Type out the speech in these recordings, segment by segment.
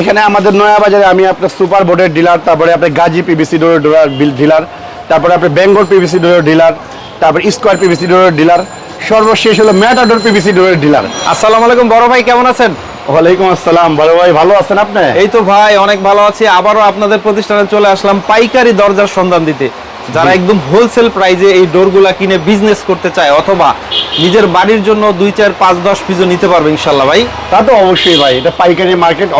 এখানে আমাদের নয়া বাজারে আমি আপনার সুপার বোর্ডের ডিলার তারপরে আপনার গাজী পিবিসি ডোরের ডিলার তারপরে আপনার বেঙ্গল পিবিসি ডোরের ডিলার তারপরে স্কোয়ার পিবিসি ডোরের ডিলার সর্বশেষ হলো ম্যাটাডোর পিবিসি ডোরের ডিলার। আসসালামু আলাইকুম বড় ভাই কেমন আছেন? ওয়ালাইকুম আসসালাম বড় ভাই ভালো আছেন আপনি? এই তো ভাই অনেক ভালো আছি। আবারও আপনাদের প্রতিষ্ঠানে চলে আসলাম পাইকারি দরজার সন্ধান দিতে। যারা একদম হোলসেল প্রাইজে এই ডোরগুলা কিনে বিজনেস করতে চায় অথবা নিজের বাড়ির জন্য দুই চার পাঁচ দশ পিজো নিতে পারবে ইনশাল্লাহ ভাই। তা তো অবশ্যই ভাই এটা পাইকারি মার্কেট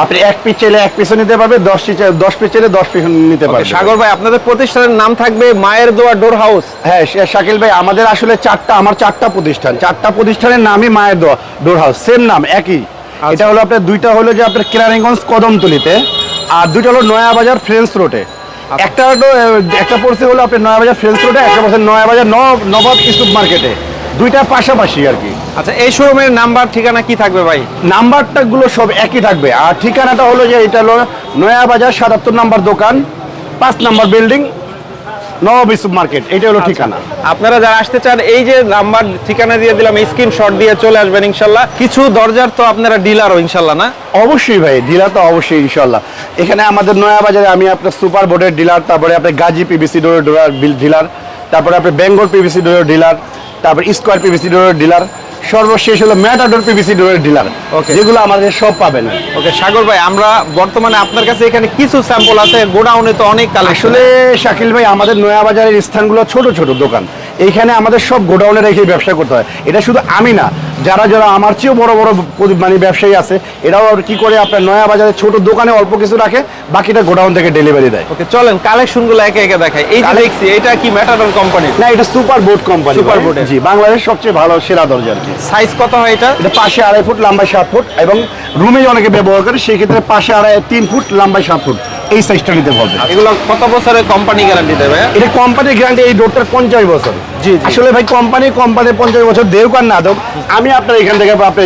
আপনি এক পিস চাইলে এক পিসও নিতে পারবে দশ পিস দশ পিস চাইলে দশ পিস নিতে পারবে। সাগর ভাই আপনাদের প্রতিষ্ঠানের নাম থাকবে মায়ের দোয়া ডোর হাউস। হ্যাঁ শাকিল ভাই আমাদের আসলে চারটা আমার চারটা প্রতিষ্ঠান। চারটা প্রতিষ্ঠানের নামই মায়ের দোয়া ডোর হাউস সেম নাম একই। এটা হলো আপনার দুইটা হলো যে আপনার কেরানীগঞ্জ কদমতলিতে আর দুইটা হলো নয়াবাজার ফ্রেন্স রোডে। একটা একটা পড়ছে হলো আপনার নয়াবাজার ফ্রেন্স রোডে একটা পড়ছে নয়াবাজার নব নবাব ইস্তুপ মার্কেটে। দুইটা পাশাপাশি আর কি। আচ্ছা এই শোরুমের নাম্বার ঠিকানা কি থাকবে ভাই? নাম্বারটা গুলো সব একই থাকবে। আর ঠিকানাটা হলো যে এটা হলো নয়া বাজার সাতাত্তর নাম্বার দোকান পাঁচ নাম্বার বিল্ডিং নবাব মার্কেট। এটা হলো ঠিকানা। আপনারা যারা আসতে চান এই যে নাম্বার ঠিকানা দিয়ে দিলাম স্ক্রিনশট দিয়ে চলে আসবেন ইনশাল্লাহ। কিছু দরজার তো আপনারা ডিলারও ইনশাল্লাহ না? অবশ্যই ভাই ডিলার তো অবশ্যই ইনশাল্লাহ। এখানে আমাদের নয়া বাজারে আমি আপনার সুপার বোর্ডের ডিলার তারপরে আপনার গাজী পিবিসি ডোরের ডিলার তারপরে আপনার বেঙ্গল পিভিসি ডোরের ডিলার তারপরে স্কোয়ার পিভিসি ডোরের ডিলার সর্বশেষ হলো ম্যাটাডোর পিভিসি ডোরের ডিলার ওকে যেগুলো আমাদের সব পাবেন। ওকে সাগর ভাই আমরা বর্তমানে আপনার কাছে এখানে কিছু স্যাম্পল আছে গোডাউনে তো অনেক কাল আসলে শাকিল ভাই আমাদের নয়া বাজারের স্থানগুলো ছোট ছোট দোকান। এইখানে আমাদের সব গোডাউনে রেখে ব্যবসা করতে হয়। এটা শুধু আমি না যারা যারা আমার চেয়েও বড় বড় মানে ব্যবসায়ী আছে এরাও আর কি করে আপনার নয়া বাজারে ছোট দোকানে অল্প কিছু রাখে বাকিটা গোডাউন থেকে ডেলিভারি দেয়। ওকে চলেন কালেকশনগুলো একে একে দেখাই। এই যে দেখছি এটা কি ম্যাটাডোর কোম্পানি না এটা সুপার বোর্ড কোম্পানি সুপার এর। জি বাংলাদেশ সবচেয়ে ভালো সেরা দরজা আর কি। সাইজ কত হয় এটা? এটা পাশে আড়াই ফুট লম্বায় সাত ফুট এবং রুমে অনেকে ব্যবহার করে সেই ক্ষেত্রে পাশে আড়াই তিন ফুট লম্বায় সাত ফুট। এই সাইজটা নিতে বলবে। এগুলো কত বছরের কোম্পানি গ্যারান্টি দেবে? এটা কোম্পানির গ্যারান্টি এই ডোরটার পঞ্চাশ বছর। জি। আসলে ভাই কোম্পানি কোম্পানি পঞ্চাশ বছর দেউক আর না দেউক আমি আপনার এখান থেকে আপনি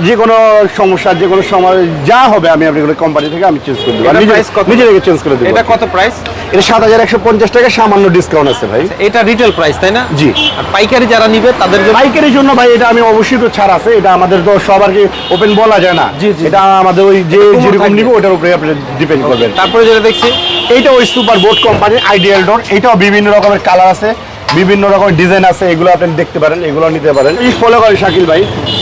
যে কোনো সমস্যা যে কোনো সময় যা হবে আমি আপনার কোম্পানি থেকে আমি চেঞ্জ করে দেবো। নিজে- থেকে চেঞ্জ করে দেবো। এটা কত প্রাইস এটা সাত হাজার একশো পঞ্চাশ টাকা সামান্য ডিসকাউন্ট আছে ভাই। এটা রিটেল প্রাইস তাই না? জি। আর পাইকারি যারা নিবে তাদের জন্য বাইকের জন্য ভাই এটা আমি অবশ্যই তো ছাড় আছে। এটা আমাদের তো সবারকে ওপেন বলা যায় না। জি, জি। এটা আমাদের ওই যে যেরকম। নিব ওটার উপরে আপনি ডিপেন্ড করবেন। তারপরে যেটা দেখছি এইটা ওই সুপার বোট কোম্পানির আইডিয়াল ডোর এটাও বিভিন্ন রকমের কালার আছে। বিভিন্ন রকমের ডিজাইন আছে, এগুলো আপনি দেখতে পারেন, এগুলো নিতে পারেন। এই ফলো করেন শাকিল ভাই।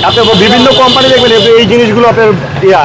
আপনি বিভিন্ন কোম্পানি দেখবেন, এই জিনিসগুলো আপনার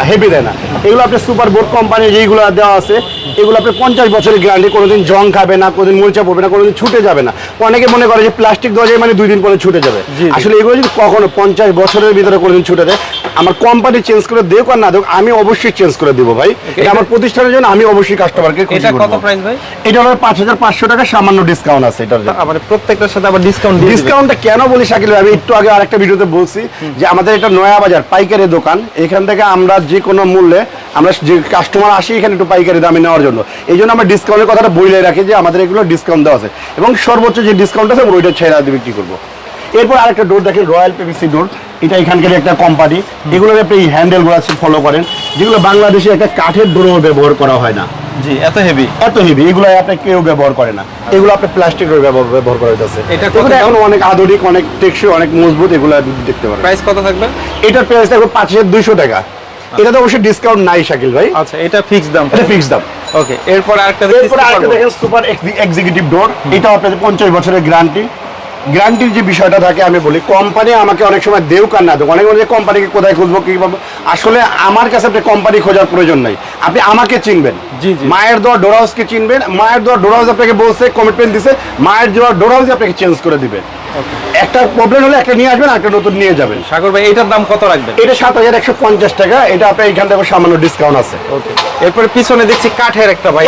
হেভি দেয় না। এগুলো আপনি সুপার বোর্ড কোম্পানির যেইগুলো দেওয়া আছে, এগুলো আপনি পঞ্চাশ বছরের গ্যারান্টি কোনোদিন জং খাবে না, কোনোদিন মরিচা পড়বে না, কোনোদিন ছুটে যাবে না। অনেকে মনে করে যে প্লাস্টিক দরজায় মানে দুই দিন পরে ছুটে যাবে। আসলে এগুলো যদি কখনো পঞ্চাশ বছরের ভিতরে কোনোদিন ছুটে দেয় আমার কোম্পানি চেঞ্জ করে দেখ আর না দেখ আমি অবশ্যই চেঞ্জ করে দেবো ভাই। এটা আমার প্রতিষ্ঠানের জন্য আমি অবশ্যই কাস্টমারকে এটা কত প্রাইস ভাই? এটা হলো পাঁচ হাজার পাঁচশো টাকা সামান্য ডিসকাউন্ট আছে এটার জন্য। মানে প্রত্যেকটার সাথে আবার ডিসকাউন্ট দিয়ে ডিসকাউন্টটা কেন বলি শাকিল ভাই? আমি একটু আগে আরেকটা ভিডিওতে বলছি যে আমাদের এটা নয়া বাজার পাইকারি দোকান। এখান থেকে আমরা যে কোনো মূল্যে আমরা যে কাস্টমার আসি এখানে একটু পাইকারি দামে নেওয়ার জন্য। এই জন্য আমরা ডিসকাউন্টের কথাটা বইলে রাখি যে আমাদের এগুলো ডিসকাউন্ট দেওয়া আছে। এবং সর্বোচ্চ যে ডিসকাউন্ট আছে আমরা ওইটা ছেড়ে দিয়ে বিক্রি করব। এরপর আরেকটা ডোর দেখেন রয়্যাল পিভিসি ডোর এটা এখানকার একটা কোম্পানি এগুলোর আপনি এই হ্যান্ডেলগুলো আছে ফলো করেন। যেগুলো বাংলাদেশে একটা কাঠের ডোরও ব্যবহার করা হয় না। জি এত হেভি এত হেভি এগুলো আপনি কেউ ব্যবহার করে না। এগুলো আপনি প্লাস্টিকের ব্যবহার করা হইতেছে। এটা? এখন অনেক আধুনিক অনেক টেকসই অনেক মজবুত এগুলো দেখতে পারেন। প্রাইস কত থাকবে? এটার প্রাইস থাকবে পাঁচ হাজার দুইশো টাকা। এটা তো অবশ্যই ডিসকাউন্ট নাই শাকিল ভাই। আচ্ছা এটা ফিক্স দাম। এটা ফিক্স দাম। ওকে এরপর আরেকটা এরপরে আরেকটা দেখেন সুপার এক্সিকিউটিভ ডোর এটা আপনাদের পঞ্চাশ বছরের গ্যারান্টি গ্যারান্টির যে বিষয়টা থাকে আমি বলি কোম্পানি আমাকে অনেক সময় দেউ কার না দেবো অনেক যে কোম্পানিকে কোথায় খুঁজবো কী পাবো? আসলে আমার কাছে আপনি কোম্পানি খোঁজার প্রয়োজন নাই। আপনি আমাকে চিনবেন। জি, জি। মায়ের দোয়া ডোর হাউসকে চিনবেন। মায়ের দোয়া ডোর হাউস আপনাকে বলছে কমিটমেন্ট দিছে। মায়ের দোয়া ডোর হাউস আপনাকে চেঞ্জ করে দিবে। একটা প্রবলেম হলে একটা নিয়ে আসবেন একটা নতুন নিয়ে যাবেন। সাগর ভাই এটার দাম কত রাখবেন? এটা সাত হাজার একশো পঞ্চাশ টাকা এটা আপনার এখান থেকে সামান্য ডিসকাউন্ট আছে। ওকে এরপরে পিছনে দেখছি কাঠের একটা ভাই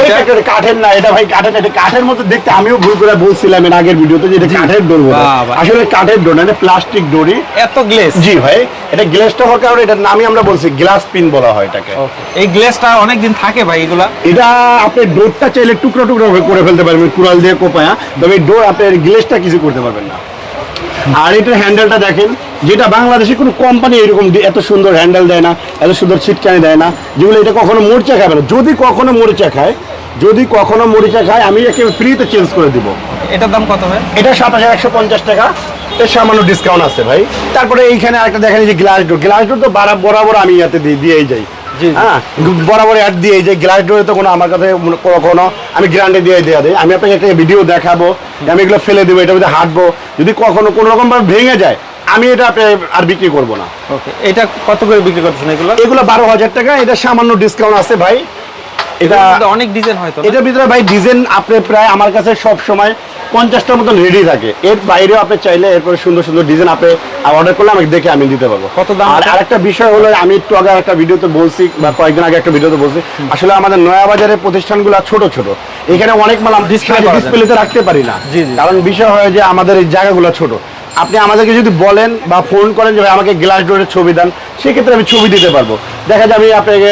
কাঠের না এটা ভাই কাঠের এটা কাঠের মতো দেখতে আমিও ভুল করে বলছিলাম এর আগের ভিডিওতে যে এটা কাঠের ডোর। আসলে কাঠের ডোর না প্লাস্টিক ডোরি এত গ্লেস জি ভাই এটা গ্লাসটা হওয়ার কারণে এটার নামই আমরা বলছি গ্লাস পিন বলা হয় এটাকে। এই গ্লেসটা অনেক দিন থাকে ভাই এগুলা? এটা আপনি ডোরটা চাইলে টুকরো টুকরো করে ফেলতে পারবেন কুড়াল দিয়ে কোপায়া। তবে ডোর আপনার গ্লেসটা কিছু করতে পারবেন না। আর এটার হ্যান্ডেলটা দেখেন যেটা বাংলাদেশে কোনো কোম্পানি এরকম এত সুন্দর হ্যান্ডেল দেয় না এত সুন্দর ছিটকানি দেয় না যেগুলো এটা কখনো মরিচা খাবে না। যদি কখনো মরিচা খায় যদি কখনো মরিচা খায় আমি একে ফ্রিতে চেঞ্জ করে দিব। এটার দাম কত হয় এটা সাত হাজার একশো পঞ্চাশ টাকা। এর সামান্য ডিসকাউন্ট আছে ভাই। তারপরে এইখানে আরেকটা দেখেন যে গ্লাস ডোর গ্লাস ডোর তো বারা- বরাবর আমি ইয়াতে দিয়ে দিয়েই যাই। হ্যাঁ? বরাবর অ্যাড দিয়ে এই যে গ্লাস ডোরে তো কোনো আমার কাছে কখনো আমি গ্যারান্টি দিয়ে দেওয়া দিই। আমি আপনাকে একটা ভিডিও দেখাবো। আমি এগুলো ফেলে দেবো এটার মধ্যে হাঁটবো। যদি কখনো কোনো রকম ভাবে ভেঙে যায় আমি এটা আর বিক্রি করব না। ওকে এটা কত করে বিক্রি করতেছেন এগুলো? এগুলো বারো হাজার টাকা এটা সামান্য ডিসকাউন্ট আছে ভাই। এটা অনেক ডিজাইন হয়তো না? এটার ভিতরে ভাই ডিজাইন আপনি প্রায় আমার কাছে সব সময় পঞ্চাশটার মতন রেডি থাকে। এর বাইরেও আপনি চাইলে এরপরে সুন্দর সুন্দর ডিজাইন আপনি অর্ডার করলে আমাকে দেখে আমি দিতে পারব। কত দাম? আর? আরেকটা বিষয় হলো আমি একটু আগে একটা ভিডিওতে বলছি বা কয়েকদিন আগে একটা ভিডিওতে বলছি আসলে আমাদের নয়া বাজারের প্রতিষ্ঠানগুলো ছোট ছোট। এখানে অনেক মাল আমরা করা ডিসপ্লেতে রাখতে পারি না। কারণ বিষয় হয় যে আমাদের এই জায়গাগুলো ছোট। আপনি আমাদেরকে যদি বলেন বা ফোন করেন যে আমাকে গ্লাস ডোরের ছবি দেন সেক্ষেত্রে আমি ছবি দিতে পারব। দেখা যাবে আপনাকে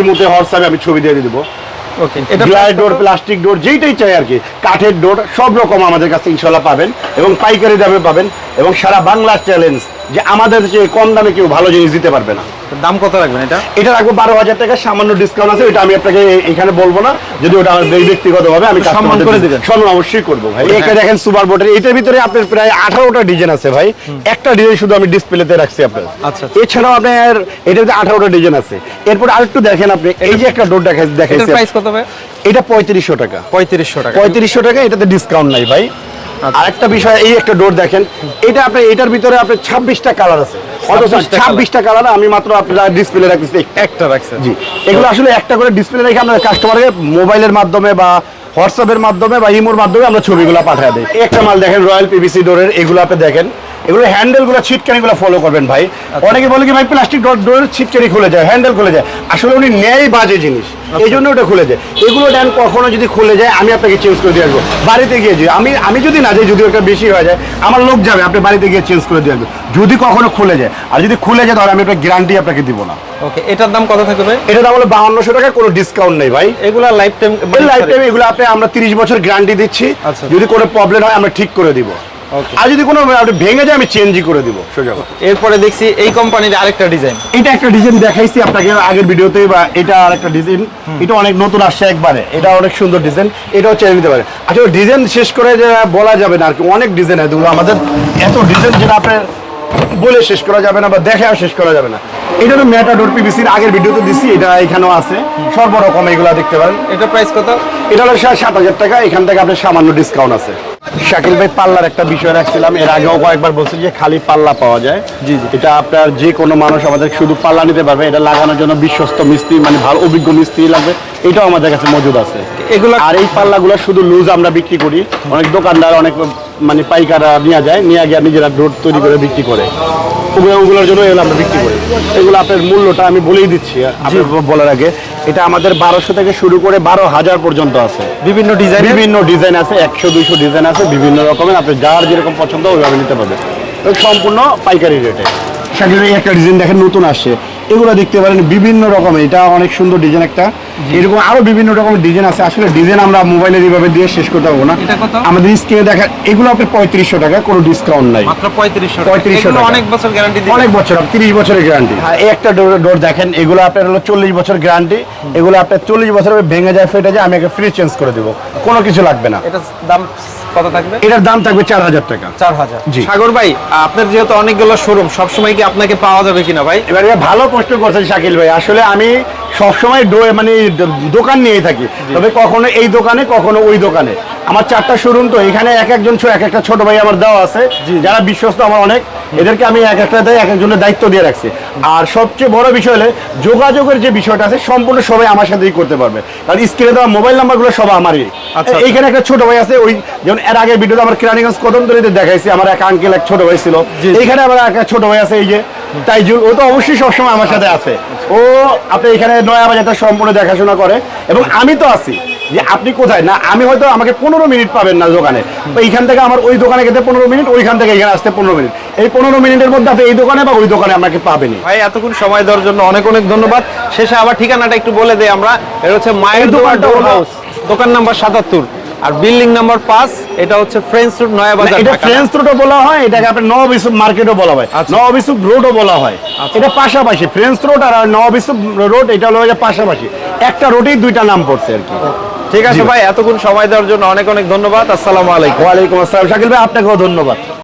ইমোতে হোয়াটসঅ্যাপে আমি ছবি দিয়ে দেবো। এটা গ্লাস ডোর প্লাস্টিক ডোর যেইটাই চাই আর কি কাঠের ডোর সব রকম আমাদের কাছে ইনশাল্লাহ পাবেন এবং পাইকারি দামে পাবেন এবং সারা বাংলার চ্যালেঞ্জ যে আমাদের যে কম দামে কেউ ভালো জিনিস দিতে পারবে না। দাম কত রাখবেন এটা? এটা রাখব বারো হাজার টাকা সামান্য ডিসকাউন্ট আছে এটা আমি আপনাকে এখানে বলব না। যদি ওটা আমার ব্যক্তিগত ভাবে আমি সম্মান করে। দিবেন। সম্মান অবশ্যই করব ভাই। হ্যাঁ। এখানে দেখেন সুপার বোটের এটার ভিতরে আপনার প্রায় আঠারোটা ডিজাইন আছে ভাই। একটা ডিজাইন শুধু আমি ডিসপ্লেতে রাখছি আপনার। আচ্ছা, আচ্ছা। এছাড়াও আপনার এটার ভিতরে আঠারোটা ডিজাইন আছে। এরপর আরেকটু দেখেন আপনি এই যে একটা ডোর দেখা এটার দেখাইছি প্রাইস কত ভাই? এটা পঁয়ত্রিশশো টাকা। পঁয়ত্রিশশো টাকা। পঁয়ত্রিশশো টাকা এটাতে ডিসকাউন্ট নাই ভাই। আচ্ছা। আরেকটা বিষয় এই একটা ডোর দেখেন। এটা আপনার এটার ভিতরে আপনার ছাব্বিশটা কালার আছে। অথচ ছাব্বিশটা কালার আমি মাত্র আপনার ডিসপ্লে রাখছি একটা রাখছেন। জি। এগুলো আসলে একটা করে ডিসপ্লে রেখে আমরা কাস্টমারকে মোবাইলের মাধ্যমে বা হোয়াটসঅ্যাপের মাধ্যমে বা ইমোর মাধ্যমে আমরা ছবিগুলো পাঠিয়ে দিই। এই একটা মাল দেখেন রয়্যাল পিভিসি ডোরের এগুলো আপনি দেখেন। এগুলো হ্যান্ডেলগুলো ছিটকানিগুলো ফলো করবেন ভাই। অনেকে বলে কি ভাই প্লাস্টিক ডোরের ছিটকানি খুলে যায় হ্যান্ডেল খুলে যায়। আসলে উনি নেয় বাজে জিনিস। এই জন্য ওটা খুলে যায়। এগুলো দেন কখনো যদি খুলে যায় আমি আপনাকে চেঞ্জ করে দিয়ে আসব। বাড়িতে গিয়ে যে আমি আমি যদি না যাই যদি ওটা বেশি হয়ে যায় আমার লোক যাবে আপনি বাড়িতে গিয়ে চেঞ্জ করে দিয়ে আসব যদি কখনো খুলে যায় আর যদি খুলে যায় তাহলে আমি একটা গ্যারান্টি আপনাকে দিব না। ওকে এটার দাম কত থাকবে ভাই? এটা দাম হলো বাহান্নশো টাকা কোনো ডিসকাউন্ট নেই ভাই। এগুলা লাইফ টাইম লাইফ টাইম এগুলো আপনি আমরা তিরিশ বছর গ্যারান্টি দিচ্ছি। আচ্ছা। যদি কোনো প্রবলেম হয় আমরা ঠিক করে দিব. আর যদি কোনো আপনি ভেঙে যায় আমি চেঞ্জই করে দিব। সোজা। এরপরে দেখছি এই কোম্পানির আরেকটা ডিজাইন এটা একটা ডিজাইন দেখাইছি আপনাকে আগের ভিডিওতে বা এটা আর একটা ডিজাইন এটা অনেক নতুন আসছে একবারে। এটা অনেক সুন্দর ডিজাইন এটাও চেয়ে নিতে পারে। আসলে ডিজাইন শেষ করে যে বলা যাবে না আর কি অনেক ডিজাইন এতগুলো আমাদের এত ডিজাইন যেটা আপনার বলে শেষ করা যাবে না বা দেখেও শেষ করা যাবে না। এটা তো ম্যাটাডোর পিবিসির আগের ভিডিওতে দিছি এটা এখানেও আছে। সর্বরকম এগুলো দেখতে পারেন। এটা প্রাইস কত? এটা হলো সাত হাজার টাকা এখান থেকে আপনার সামান্য ডিসকাউন্ট আছে। শাকিল ভাই পাল্লার একটা বিষয় রাখছিলাম। এর আগেও কয়েকবার বলছি যে খালি পাল্লা পাওয়া যায়। জি, জি। এটা আপনার যে কোনো মানুষ আমাদের শুধু পাল্লা নিতে পারবে। এটা লাগানোর জন্য বিশ্বস্ত মিস্ত্রি মানে ভালো অভিজ্ঞ মিস্ত্রি লাগবে। এটাও আমাদের কাছে মজুদ আছে। এগুলো আর এই পাল্লাগুলো শুধু লুজ আমরা বিক্রি করি। অনেক দোকানদার অনেক মানে পাইকাররা নিয়ে যায়। নিয়ে গিয়ে নিজেরা ডোর তৈরি করে বিক্রি করে। ওগুলো ওগুলোর জন্য এগুলো আমরা বিক্রি করি। এগুলো আপনার মূল্যটা আমি বলেই দিচ্ছি। আপনি বলার আগে এটা আমাদের বারোশো থেকে শুরু করে বারো হাজার পর্যন্ত আছে। বিভিন্ন ডিজাইন বিভিন্ন ডিজাইন আছে একশো দুইশো ডিজাইন আছে বিভিন্ন রকমের। আপনি যার যেরকম পছন্দ ওইভাবে নিতে পারবেন। সম্পূর্ণ পাইকারি রেটে একটা ডিজাইন দেখেন নতুন আসছে। এগুলো দেখতে পারেন বিভিন্ন রকমের। এটা অনেক সুন্দর ডিজাইন একটা। এরকম আরও বিভিন্ন রকমের ডিজাইন আছে। আসলে ডিজাইন আমরা মোবাইলের এইভাবে দিয়ে শেষ করতে পারব না। আমাদের স্ক্রিনে দেখা এগুলো আপনার পঁয়ত্রিশশো টাকা কোনো ডিসকাউন্ট নাই। মাত্র পঁয়ত্রিশশো টাকা। অনেক বছর গ্যারান্টি অনেক বছর তিরিশ বছরের গ্যারান্টি এই একটা ডোর ডোর দেখেন এগুলো আপনার হলো চল্লিশ বছর গ্যারান্টি এগুলো আপনার চল্লিশ বছর ভেঙে যায় ফেটে যায় আমি একে ফ্রি চেঞ্জ করে দেবো। কোনো কিছু লাগবে না। এটা দাম কত থাকবে? এটার দাম থাকবে চার হাজার টাকা। চার হাজার। জি। সাগর ভাই আপনার যেহেতু অনেকগুলো শোরুম সবসময় কি আপনাকে পাওয়া যাবে কিনা ভাই? এবার ভালো প্রশ্ন করছেন শাকিল ভাই। আসলে আমি সবসময় ডো- মানে দোকান নিয়ে থাকি। তবে কখনো এই দোকানে কখনো ওই দোকানে। আমার চারটা শোরুম তো এখানে এক একজন এক একটা ছোট ভাই আমার দেওয়া আছে। যারা বিশ্বস্ত আমার অনেক। এদেরকে আমি এক একটা দেয় এক একজনের দায়িত্ব দিয়ে রাখছি। আর সবচেয়ে বড় বিষয় হলে যোগাযোগের যে বিষয়টা আছে সম্পূর্ণ সবাই আমার সাথেই করতে পারবে। কারণ স্ক্রিনে দেওয়া মোবাইল নাম্বারগুলো সব আমারই। আচ্ছা। এইখানে একটা ছোট ভাই আছে ওই যেমন এর আগে ভিডিওতে আমার কেরানীগঞ্জ কদমতলিতে দেখাইছি আমার এক আঙ্কেল এক ছোট ভাই ছিল। এইখানে আমার একটা ছোট ভাই আছে এই যে তাইজুল ও তো অবশ্যই সবসময় আমার সাথে আছে। ও আপনি এখানে নয়া বাজারটা সম্পূর্ণ দেখাশোনা করে এবং আমি তো আছি যে আপনি কোথায়? না আমি হয়তো আমাকে পনেরো মিনিট পাবেন না দোকানে। এইখান থেকে আমার ওই দোকানে যেতে পনেরো মিনিট ওইখান থেকে এখানে আসতে পনেরো মিনিট। এই পনেরো মিনিটের মধ্যে আপনি এই দোকানে বা ওই দোকানে আমাকে পাবেনই। ভাই এতক্ষণ সময় দেওয়ার জন্য অনেক অনেক ধন্যবাদ। শেষে আবার ঠিকানাটা একটু বলে দেই আমরা। এটা হচ্ছে মায়ের দোকান হাউস দোকান নাম্বার সাতাত্তর। আর বিল্ডিং নাম্বার পাঁচ এটা হচ্ছে ফ্রেন্স রোড নয়া বাজার এটা ফ্রেঞ্চ ফ্রেন্স রোডও বলা হয় এটাকে আপনি নবাব ইসুফ মার্কেটও বলা হয়। আচ্ছা। নবাব রোডও বলা হয়। এটা পাশাপাশি ফ্রেন্স রোড আর নবাব ইসুফ রোড এটা হলো পাশাপাশি। একটা রোডেই দুইটা নাম পড়ছে আর কি। ঠিক আছে ভাই এতক্ষণ সময় দেওয়ার জন্য অনেক অনেক ধন্যবাদ। আসসালামু আলাইকুম। ওয়ালাইকুম আসসালাম। শাকিল ভাই আপনাকেও ধন্যবাদ।